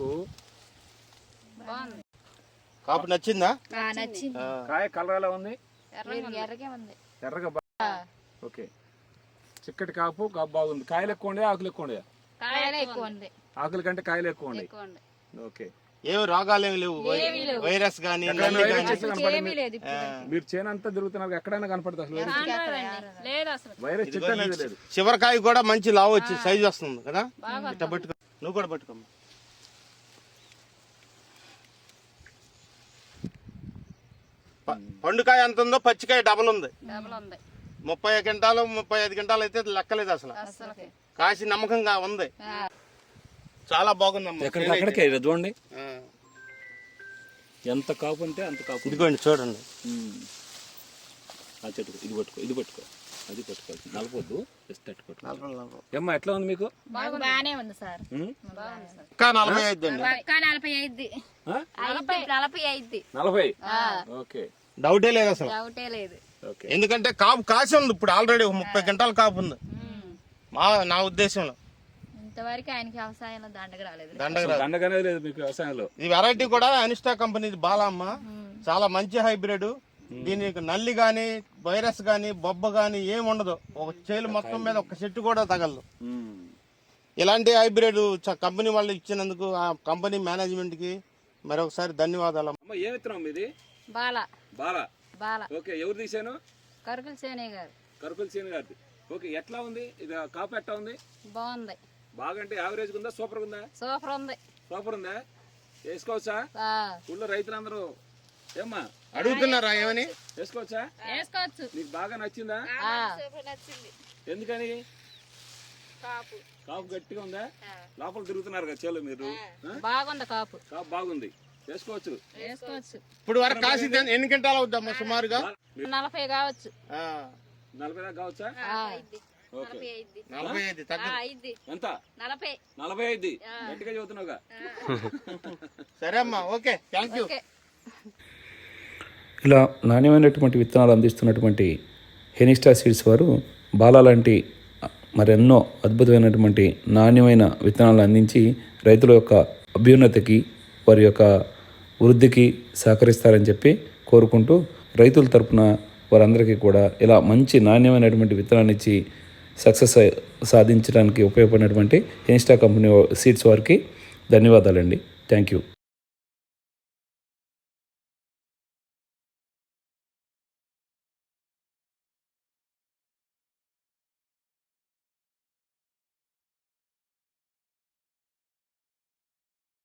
మీకు? కాపు నచ్చిందా? కాయ కలర్ ఎలా ఉంది? ఎర్రగా ఉంది. ఎర్రగా బాగా ఓకే. చిక్కటి కాపు కాపు బాగుంది. కాయలు ఎక్కువ ఉండే ఆకులు ఎక్కువ ఉండే? కాయలు ఎక్కువ ఉంది. ఆకుల కంటే కాయలు ఎక్కువ ఉండే? ఓకే. ఏమి రోగాలు ఏమి లేవు. వైరస్ కనపడింది. ఇప్పుడు మీరు చేను అంతా తిరుగుతున్నారు ఎక్కడైనా కనపడుతుంది అసలు వైరస్. చివరికాయ కూడా మంచి లావు వచ్చి సైజ్ వస్తుంది కదా? ఇట్లా పట్టుకో. నువ్వు కూడా పట్టుకోమ్మా. పండుకాయ ఎంత ఉందో పచ్చికాయ డబల్ ఉంది. డబుల్ ఉంది. ముప్పై గంటలు ముప్పై ఐదు గంటలు అయితే లెక్కలేదు అసలు. కాసి నమ్మకంగా ఉంది. చాలా ఇది చూడండి ఆ. ఎంత కాపు ఉంటే అంత కాపు. ఇదిగోండి చూడండి. ఉమ్. ఆ చెట్టు ఇది పట్టుకో ఇది పట్టుకో. అది పట్టుకో నలపొద్దు జస్ట్ అట్టు పట్టుకో ఏమ్మా ఎట్లా ఉంది మీకు? బాగా బాగానే ఉంది సార్. నలభై ఐదు నలభై ఐదు? నలభై. ఐదు. నలభై? ఓకే. డౌటే లేదు అసలు. డౌటే లేదు. ఓకే. ఎందుకంటే కాపు కాసి ఉంది ఇప్పుడు ఆల్రెడీ ఒక ముప్పై గంటల కాపు ఉంది. మా నా ఉద్దేశంలో. ఇంతవరకు ఆయనకి వ్యవసాయంలో దండగ రాలేదు. దండగ రాదు. దండగానే లేదు మీకు వ్యవసాయంలో. ఈ వెరైటీ కూడా అనిస్టా కంపెనీది బాలమ్మ. చాలా మంచి హైబ్రిడ్. దీనికి నల్లి గాని వైరస్ గాని బొబ్బ గాని ఏమి ఉండదు. ఒక చేలు మొత్తం మీద ఒక చెట్టు కూడా తగలదు. ఇలాంటి హైబ్రిడ్ చ- కంపెనీ వాళ్ళు ఇచ్చినందుకు ఆ కంపెనీ మేనేజ్మెంట్కి మరొకసారి ధన్యవాదాలు. అమ్మ ఏ విత్తనం మీది? బాల. బాల? బాల. ఓకే ఎవరు తీసాను కరుకుల సేనే గారు. కరుకుల సీన్ గారిది. ఓకే ఎట్లా ఉంది? ఇది కాపు ఎట్లా ఉంది? బాగుంది. బాగంటే యావరేజ్ ఉందా? సూపర్ ఉందా? సూపర్ ఉంది. సూపర్ ఉందా? వేసుకోవచ్చా? ఊళ్ళో రైతులందరూ ఏమ్మా? అడుగుతున్నారా ఏమని? వేసుకోవచ్చా? వేసుకోవచ్చు. నీకు బాగా నచ్చిందా? ఆ, ఎందుకని? కాపు. కాపు గట్టిగా ఉందా? లోపల తిరుగుతున్నారు కదా చేలు మీరు? బాగుంది కాపు. కాపు బాగుంది. వేసుకోవచ్చు. వేసుకోవచ్చు. ఇప్పుడు వరకు కాసి ఎన్ని గంటలు అవుద్దమ్మా సుమారుగా? నలభై కావచ్చు. ఆ, నలభై దాకా కావచ్చా? నలభై ఐదు. ఎంత? నలభై. నలభై ఐదు. గట్టిగా చదువుతున్నావుగా? సరే అమ్మా ఓకే. Thank you okay. ఇలా నాణ్యమైనటువంటి విత్తనాలు అందిస్తున్నటువంటి హెనిస్టా సీడ్స్ వారు బాలా లాంటి మరెన్నో అద్భుతమైనటువంటి నాణ్యమైన విత్తనాలు అందించి రైతుల యొక్క అభ్యున్నతికి వారి యొక్క వృద్ధికి సహకరిస్తారని చెప్పి కోరుకుంటూ రైతుల తరపున వారందరికీ కూడా ఇలా మంచి నాణ్యమైనటువంటి విత్తనాన్ని ఇచ్చి సక్సెస్ సాధించడానికి ఉపయోగపడినటువంటి హెనిస్టా కంపెనీ సీడ్స్ వారికి ధన్యవాదాలండి. Thank you.